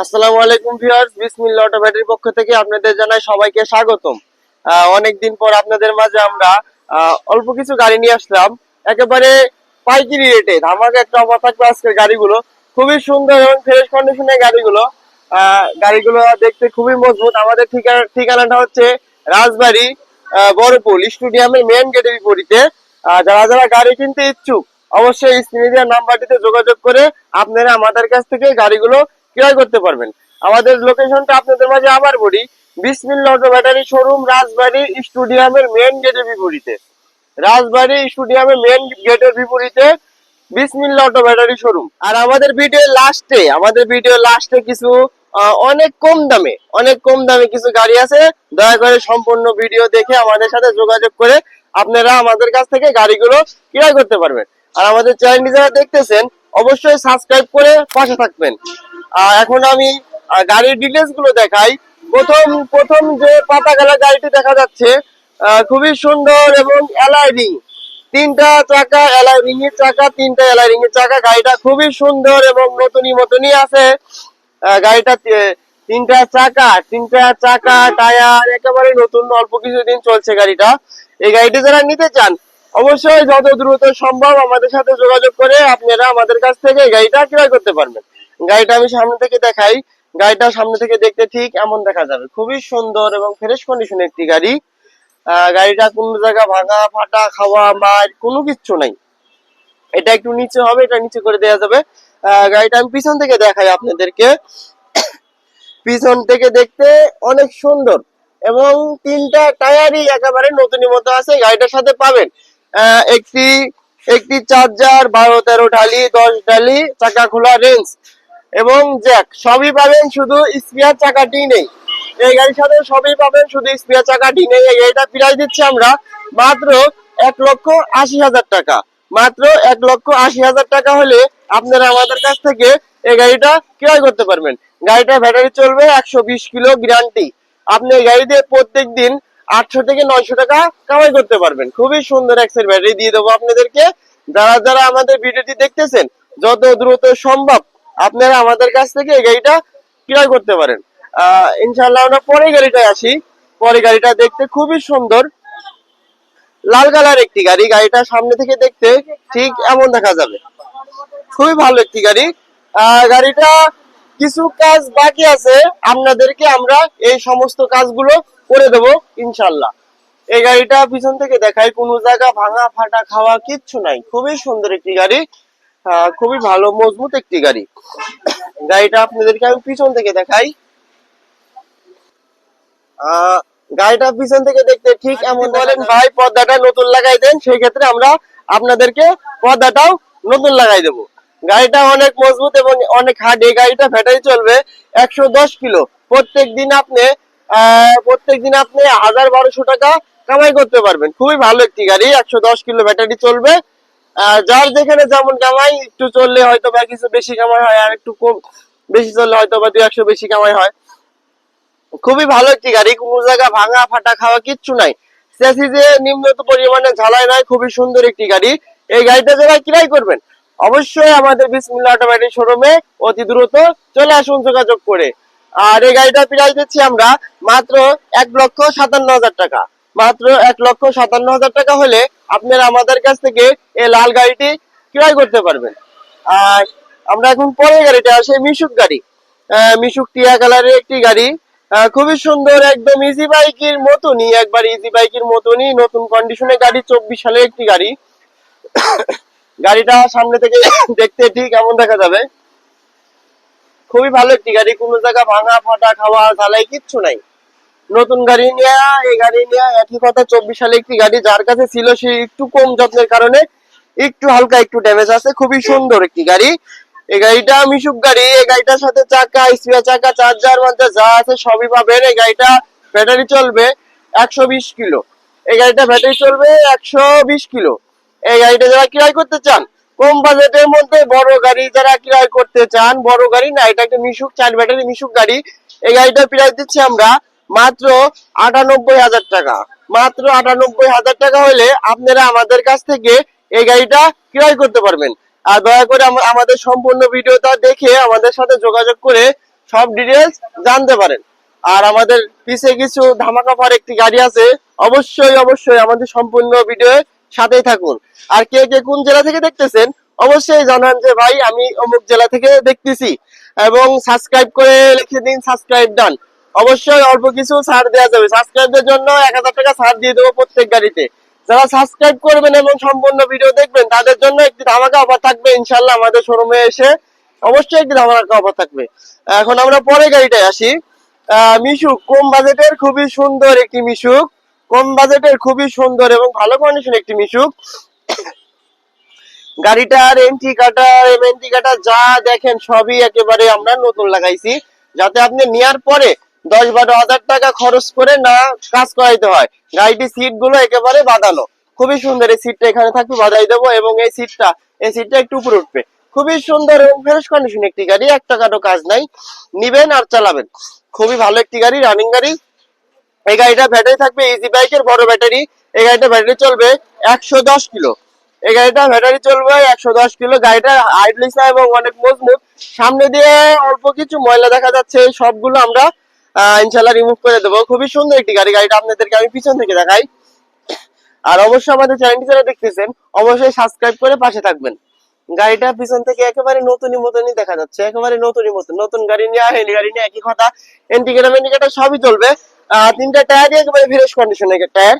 আসসালামু আলাইকুম ভিউয়ার্স, বিসমিল্লাহ অটো ব্যাটারির পক্ষ থেকে আপনাদের জানাই সবাইকে স্বাগতম। অনেকদিন পর আপনাদের মাঝে আমরা অল্প কিছু গাড়ি নিয়ে আসলাম। একেবারে পাইকারি রেটে ধামাকা একটা অফার থাকবে আজকের গাড়িগুলো। খুবই সুন্দর এবং ফ্রেশ কন্ডিশনের গাড়িগুলো। গাড়িগুলো দেখতে খুবই মজবুত। আমাদের ঠিকানা ঠিকানাটা হচ্ছে রাজবাড়ি বড়পুল স্টুডিয়ামের মেন গেটের বিপরীতে। যারা যারা গাড়ি কিনতে ইচ্ছুক, অবশ্যই স্ক্রিনে দেওয়া নাম্বারটিতে যোগাযোগ করে আপনারা আমাদের কাছ থেকে গাড়িগুলো ক্রয় করতে পারবেন। আমাদের লোকেশনটা আপনাদের মাঝে আবার বলি, Bismillah auto battery showroom Rajbari স্টুডিয়ামের main গেটের বিপরীতে। রাজবাড়ি স্টুডিয়ামের মেন গেটের বিপরীতে বিসমিল্লা অটো ব্যাটারি শোরুম আর আমাদের ভিডিও লাস্টে আমাদের ভিডিও লাস্টে কিছু অনেক কম দামে, অনেক কম দামে কিছু গাড়ি আছে। দয়া করে সম্পূর্ণ ভিডিও দেখে আমাদের সাথে যোগাযোগ করে আপনারা আমাদের কাছ থেকে গাড়িগুলো ক্রয় করতে পারবেন। আর আমাদের চ্যানেলটি যারা দেখতেছেন, অবশ্যই সাবস্ক্রাইব করে পাশে থাকবেন। এখন আমি গাড়ির ডিটেলসগুলো দেখাই। প্রথম প্রথম যে পাতা গেলা গাড়িটি দেখা যাচ্ছে খুবই সুন্দর এবং অ্যালাইডিং তিনটা চাকা রিং এর চাকা, তিনটা রিং এর চাকা। গাড়িটা খুবই সুন্দর এবং নতুনই মতনই আছে। গাড়িটা তিনটা চাকা তিনটা চাকা, টায়ার, একেবারে নতুন, অল্প কিছুদিন চলছে গাড়িটা। এই গাড়িটি যারা নিতে চান, অবশ্যই যত দ্রুত সম্ভব আমাদের সাথে যোগাযোগ করে আপনারা আমাদের কাছ থেকে এই গাড়িটা ক্রয় করতে পারবেন। গাড়িটা আমি সামনে থেকে দেখাই। গাড়িটা সামনে থেকে দেখতে ঠিক এমন দেখা যাবে। খুবই সুন্দর এবং ফ্রেশ কন্ডিশনের একটি গাড়ি। গাড়িটা কোন জায়গা ভাঙা, ফাটা, খাওয়া, মার কোনো কিচ্ছু নাই। এটা একটু নিচে হবে, এটা নিচে করে দেওয়া যাবে। গাড়িটা আমি পিছন থেকে দেখাই আপনাদেরকে। পিছন থেকে দেখতে অনেক সুন্দর এবং তিনটা টায়ারই একেবারে নতুনের মতো আছে। গাড়িটার সাথে পাবেন একটি একটি চার্জার বারো তেরো ঢালি, দশ ঢালি, চাকা খোলা রেঞ্জ। এবং জ্যাক সবই পাবেন শুধু স্পিয়ার চাকাটি নেই। এই গাড়ির সাথে সবই পাবেন শুধু স্পিয়ার চাকাটি নেই। এই গাড়িটা প্রাইস দিচ্ছি আমরা মাত্র এক লক্ষ আশি হাজার টাকা। মাত্র এক লক্ষ আশি হাজার টাকা হলে আপনারা আমাদের কাছ থেকে এই গাড়িটা ক্রয় করতে পারবেন। গাড়িটা ব্যাটারি চলবে একশো বিশ কিলো গ্যারান্টি আপনি এই গাড়ি দিয়ে প্রত্যেক দিন আটশো থেকে নয়শো টাকা কামাই করতে পারবেন। খুবই সুন্দর এক্সেল ব্যাটারি দিয়ে দেবো আপনাদেরকে। যারা যারা আমাদের ভিডিওটি দেখতেছেন, যত দ্রুত সম্ভব আপনারা আমাদের কাছ থেকে এই গাড়িটা ক্রয় করতে পারেন। ইনশাল্লাহ আমরা পরে গাড়িটায় আসি। পরে গাড়িটা দেখতে খুবই সুন্দর। লাল কালার একটি গাড়ি। গাড়িটা সামনে থেকে দেখতে ঠিক এমন দেখা যাবে। খুবই ভালো একটি গাড়ি। গাড়িটা কিছু কাজ বাকি আছে। আপনাদেরকে আমরা এই সমস্ত কাজগুলো করে দেব ইনশাল্লাহ এই গাড়িটা পিছন থেকে দেখাই। কোনো জায়গা ভাঙা ফাটা খাওয়া কিচ্ছু নাই। খুবই সুন্দর একটি গাড়ি। খুবই ভালো, মজবুত একটি গাড়ি। গাড়িটা আপনাদেরকে আমি পিছন থেকে দেখাই। গাড়িটা পিছন থেকে দেখতে ঠিক এমন বলেন ভাই পর্দাটা নতুন লাগাই দেন সেই ক্ষেত্রে আমরা আপনাদেরকে পর্দাটাও নতুন লাগাই দেব। গাড়িটা অনেক মজবুত এবং অনেক হার্ড এই গাড়িটা ব্যাটারি চলবে একশো দশ কিলো। প্রত্যেক দিন আপনি প্রত্যেক দিন আপনি হাজার বারোশো টাকা কামাই করতে পারবেন। খুবই ভালো একটি গাড়ি, একশো দশ কিলো ব্যাটারি চলবে। যার যেখানে যেমন কামাই, একটু চললে হয়তো বা কিছু বেশি কামাই হয়, আর একটু কম বেশি চললে হয়তো বা দুই একশো বেশি কামাই হয়। খুবই ভালো একটি গাড়ি, কোনো জায়গা ভাঙা ফাটা খাওয়া কিচ্ছু নাই। যে নিম্নত পরিমাণে ঝালাই নাই খুবই সুন্দর একটি গাড়ি। এই গাড়িটা যারা ক্রয় করবেন? অবশ্যই আমাদের বিসমিল্লা অটোমেটিক শোরুমে অতি দ্রুত চলে আসুন যোগাযোগ করে। আর এই গাড়িটা প্রাইস দিচ্ছি আমরা মাত্র এক লক্ষ সাতান্ন হাজার টাকা। মাত্র এক লক্ষ সাতান্ন হাজার টাকা হলে আপনারা আমাদের কাছ থেকে এই লাল গাড়িটি ক্রয় করতে পারবেন। আর আমরা এখন পরের গাড়িটা আসে, মিশুক গাড়ি। মিশুক টিয়া কালারের একটি গাড়ি। খুবই সুন্দর, একদম ইজি বাইকের মতনই, একবার ইজি বাইকের মতনই নতুন কন্ডিশনে গাড়ি, চব্বিশ সালের একটি গাড়ি। গাড়িটা সামনে থেকে দেখতে ঠিক এমন দেখা যাবে। খুবই ভালো একটি গাড়ি, কোনো জায়গা ভাঙা, ফাটা, খাওয়া, ঝালাই, কিচ্ছু নাই। নতুন গাড়ি নিয়ে, এই গাড়ি নিয়ে একই কথা, চব্বিশ সালে একটি গাড়ি যার কাছে ছিল সে একটু কম যত্নের কারণে একটু হালকা একটু ড্যামেজ আছে, খুবই সুন্দর একটি গাড়ি। এই গাড়িটা মিশুক গাড়ি, এই গাড়িটার সাথে চাকা, স্পিয়ার চাকা চার্জার মধ্যে যা আছে সবই পাবেন। এই গাড়িটা ব্যাটারি চলবে একশো বিশ কিলো। এই গাড়িটা ব্যাটারি চলবে একশো বিশ কিলো। এই গাড়িটা যারা ক্রয় করতে চান, কম বাজেটের মধ্যে বড় গাড়ি যারা ক্রয় করতে চান, বড় গাড়ি না, এটা একটা মিশুক, চার ব্যাটারি মিশুক গাড়ি। এই গাড়িটা প্রাইস দিচ্ছি আমরা মাত্র আটানব্বই হাজার টাকা। মাত্র আটানব্বই হাজার টাকা হলে আপনারা আমাদের কাছ থেকে এই গাড়িটা ক্রয় করতে পারবেন। আর দয়া করে আমাদের সম্পূর্ণ ভিডিওটা দেখে আমাদের সাথে যোগাযোগ করে সব ডিটেলস জানতে পারেন। আর আমাদের পিছে কিছু ধামাকা একটি গাড়ি আছে, অবশ্যই অবশ্যই আমাদের সম্পূর্ণ ভিডিও সাথেই থাকুন। আর কে কে কোন জেলা থেকে দেখতেছেন, অবশ্যই জানান যে, ভাই, আমি অমুক জেলা থেকে দেখতেছি। এবং সাবস্ক্রাইব করে লিখে দিন সাবস্ক্রাইব ডান অবশ্যই অল্প কিছু ছাড় দেওয়া যাবে। সাবস্ক্রাইবের জন্য এক হাজার টাকা ছাড় দিয়ে দেবো প্রত্যেক গাড়িতে। যারা সাবস্ক্রাইব করবেন এবং সম্পূর্ণ ভিডিও দেখবেন, তাদের জন্য একটি ধামাকা অফার থাকবে। ইনশাল্লাহ আমাদের শোরুমে এসে অবশ্যই একটি ধামাকা অফার থাকবে। এখন আমরা পরে গাড়িটায় আসি। মিশুক, কম বাজেটের খুবই সুন্দর একটি মিশুক। কম বাজেটের খুবই সুন্দর এবং ভালো কন্ডিশন একটি মিশুক। গাড়িটার এন্ট্রি কাটা এমএনটি কাটা যা দেখেন সবই একেবারে আমরা নতুন লাগাইছি। যাতে আপনি নেওয়ার পরে দশ বারো হাজার টাকা খরচ করে না কাজ করাইতে হয়। গাড়িটির সিটগুলো একেবারে বাঁধানো। খুবই সুন্দর এই সিটটা এখানে থাকবে বাঁধাই দেবো এবং এই সিটটা এই সিটটা একটু উপরে উঠবে। খুবই সুন্দর এবং ফ্রেশ কন্ডিশন একটি গাড়ি, এক টাকারও কাজ নাই। নিবেন আর চালাবেন। খুবই ভালো একটি গাড়ি রানিং গাড়ি। এই গাড়িটা ব্যাটারি থাকবে ইজি বাইকের বড় ব্যাটারি এই গাড়িটা ব্যাটারি চলবে একশো দশ কিলো। এই গাড়িটা ব্যাটারি চলবে একশো দশ কিলো। গাড়িটা হাইড্রিসা এবং অনেক মজবুত। সামনে দিয়ে অল্প কিছু ময়লা দেখা যাচ্ছে, সবগুলো আমরা ইনশাল্লাহ রিমুভ করে দেবো। খুবই সুন্দর একটি গাড়ি। গাড়িটা আপনাদেরকে আমি পিছন থেকে দেখাই। আর অবশ্যই আমাদের চ্যানেলটি যারা দেখতেছেন, অবশ্যই সাবস্ক্রাইব করে পাশে থাকবেন। গাড়িটা পিছন থেকে একেবারে নতুনই মতনই দেখা যাচ্ছে। একেবারে নতুনই মতন। নতুন গাড়ি নিয়ে গাড়ি নিয়ে একই কথা। এন্টিকেটার মেন্টিকেটার সবই চলবে। তিনটা টায়ারই একেবারে ফ্রেশ কন্ডিশনের টায়ার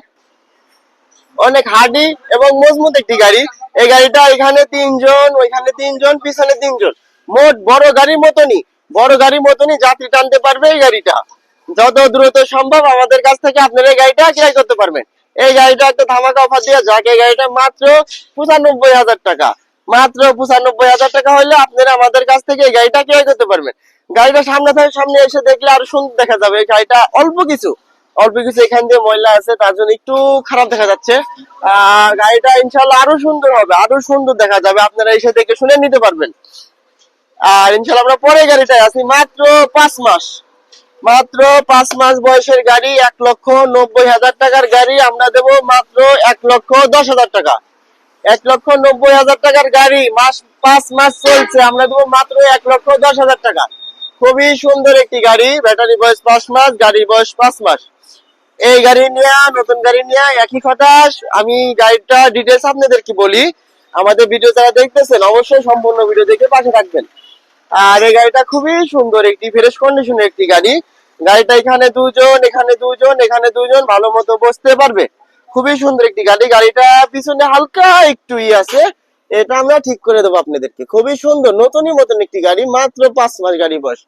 অনেক হার্ডি এবং মজবুত একটি গাড়ি। এই গাড়িটা এখানে তিনজন, ওইখানে তিনজন, পিছনে তিনজন। মোট বড় গাড়ির মতনই। বড় গাড়ির মতনই যাত্রী টানতে পারবে এই গাড়িটা। যত দ্রুত সম্ভব আমাদের কাছ থেকে আপনারা এই গাড়িটা ক্রয় করতে পারবেন। এই গাড়িটা একটা ধামাকা অফার দিয়ে যাক এই গাড়িটা মাত্র পঁচানব্বই হাজার টাকা। মাত্র পঁচানব্বই হাজার টাকা হলে আপনারা আমাদের কাছ থেকে এই গাড়িটা ক্রয় করতে পারবেন। গাড়িটা সামনে থেকে সামনে এসে দেখলে আরও সুন্দর দেখা যাবে। এই গাড়িটা অল্প কিছু অল্প কিছু এখান দিয়ে ময়লা আছে তার জন্য একটু খারাপ দেখা যাচ্ছে। আহ, গাড়িটা ইনশাল্লাহ আরও সুন্দর হবে আরও সুন্দর দেখা যাবে। আপনারা এসে দেখে শুনে নিতে পারবেন। আর ইনশাল্লাহ আমরা পরে গাড়িটায় আছি। মাত্র পাঁচ মাস। মাত্র পাঁচ মাস বয়সের গাড়ি, এক লক্ষ নব্বই হাজার টাকার গাড়ি আমরা দেব মাত্র এক লক্ষ দশ হাজার টাকা। এক লক্ষ নব্বই হাজার টাকার গাড়ি মাস, পাঁচ মাস চলছে, আমরা দেবো মাত্র এক লক্ষ দশ হাজার টাকা। খুবই সুন্দর একটি গাড়ি ব্যাটারি বয়স পাঁচ মাস গাড়ির বয়স পাঁচ মাস। এই গাড়ি নিয়ে, নতুন গাড়ি নিয়ে একই কথা, আমি গাড়িটা ডিটেলস আপনাদেরকে বলি। আমাদের ভিডিও যারা দেখতেছেন, অবশ্যই সম্পূর্ণ ভিডিও দেখে পাশে থাকবেন। আর এই গাড়িটা খুবই সুন্দর, একটি ফ্রেশ কন্ডিশনের একটি গাড়ি। গাড়িটা এখানে দুজন এখানে দুজন এখানে দুজন, ভালো মতো বসতে পারবে। খুবই সুন্দর একটি গাড়ি। গাড়িটা পিছনে হালকা একটু ই আছে। এটা আমরা ঠিক করে দেবো আপনাদেরকে। খুবই সুন্দর, নতুনই মতন একটি গাড়ি, মাত্র পাঁচ মাস গাড়ি বস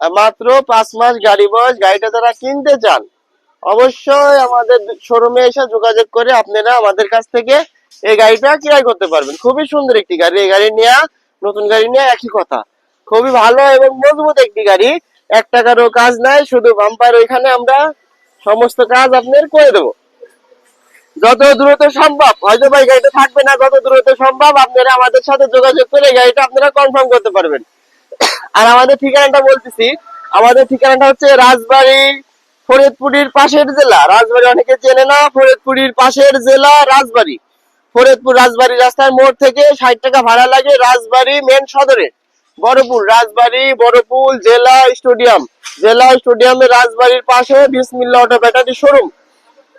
মাত্র পাঁচ মাস গাড়ি বস গাড়িটা যারা কিনতে চান, অবশ্যই আমাদের শোরুমে এসে যোগাযোগ করে আপনারা আমাদের কাছ থেকে এই গাড়িটা ক্রয় করতে পারবেন। খুবই সুন্দর একটি গাড়ি। এই গাড়ি নেওয়া নতুন গাড়ি নেওয়া একই কথা। খুবই ভালো এবং মজবুত একটি গাড়ি। এক টাকারও কাজ নাই, শুধু বাম্পার ওইখানে আমরা সমস্ত কাজ আপনার করে দেবো। যত দ্রুত সম্ভব, হয়তো ভাই গাড়িটা থাকবে না, যত দ্রুত সম্ভব আপনারা আমাদের সাথে যোগাযোগ করে গাড়িটা আপনারা কনফার্ম করতে পারবেন। আর আমাদের ঠিকানাটা বলতেছি, আমাদের ঠিকানাটা হচ্ছে রাজবাড়ি ফরিদপুরের পাশের জেলা। রাজবাড়ি অনেকে চেনে না, ফরিদপুরের পাশের জেলা রাজবাড়ি। ফরিদপুর রাজবাড়ী রাস্তার মোড় থেকে ষাট টাকা ভাড়া লাগে রাজবাড়ি মেন সদরে। বড়পুর, রাজবাড়ি বড়পুল জেলা স্টেডিয়াম। জেলা স্টেডিয়ামের রাজবাড়ির পাশে বিসমিল্লা অটো ব্যাটারি শোরুম।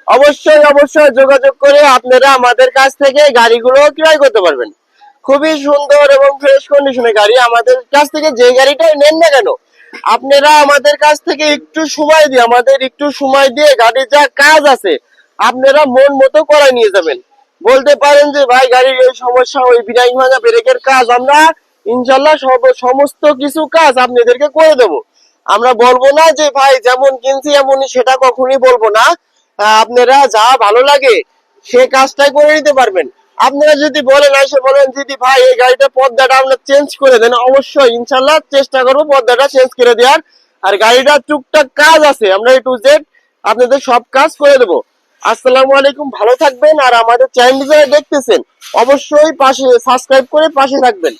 অবশ্যই অবশ্যই যোগাযোগ করে আপনারা আমাদের কাছ থেকে গাড়িগুলো ক্রয় করতে পারবেন। খুবই সুন্দর এবং ফ্রেশ কন্ডিশনের গাড়ি। আমাদের কাছ থেকে যে গাড়িটাই নেন না কেন, আপনারা আমাদের কাছ থেকে একটু সময় দিয়ে, আমাদের একটু সময় দিয়ে গাড়ির যা কাজ আছে, আপনারা মন মতো করাই নিয়ে যাবেন। বলতে পারেন যে, ভাই, গাড়ির এই সমস্যা, ওই বিরাইং ভাঙা ব্রেকের কাজ আমরা ইনশাল্লাহ সব সমস্ত কিছু কাজ আপনাদেরকে করে দেবো। আমরা বলব না যে, ভাই, যেমন কিনছি এমনই সেটা কখনই বলব না। আপনারা যা ভালো লাগে সে কাজটাই করে নিতে পারবেন। আপনারা যদি বলেন, এসে বলেন যদি ভাই, এই গাড়িটা পর্দাটা আপনার চেঞ্জ করে দেন। অবশ্যই ইনশাল্লাহ চেষ্টা করব পর্দাটা চেঞ্জ করে দেওয়ার। আর গাড়িটা টুকটাক কাজ আছে, আমরা এ টু জেড আপনাদের সব কাজ করে দেবো। আসসালামু আলাইকুম, ভালো থাকবেন। আর আমাদের চ্যানেল দেখতেছেন, অবশ্যই পাশে সাবস্ক্রাইব করে পাশে থাকবেন।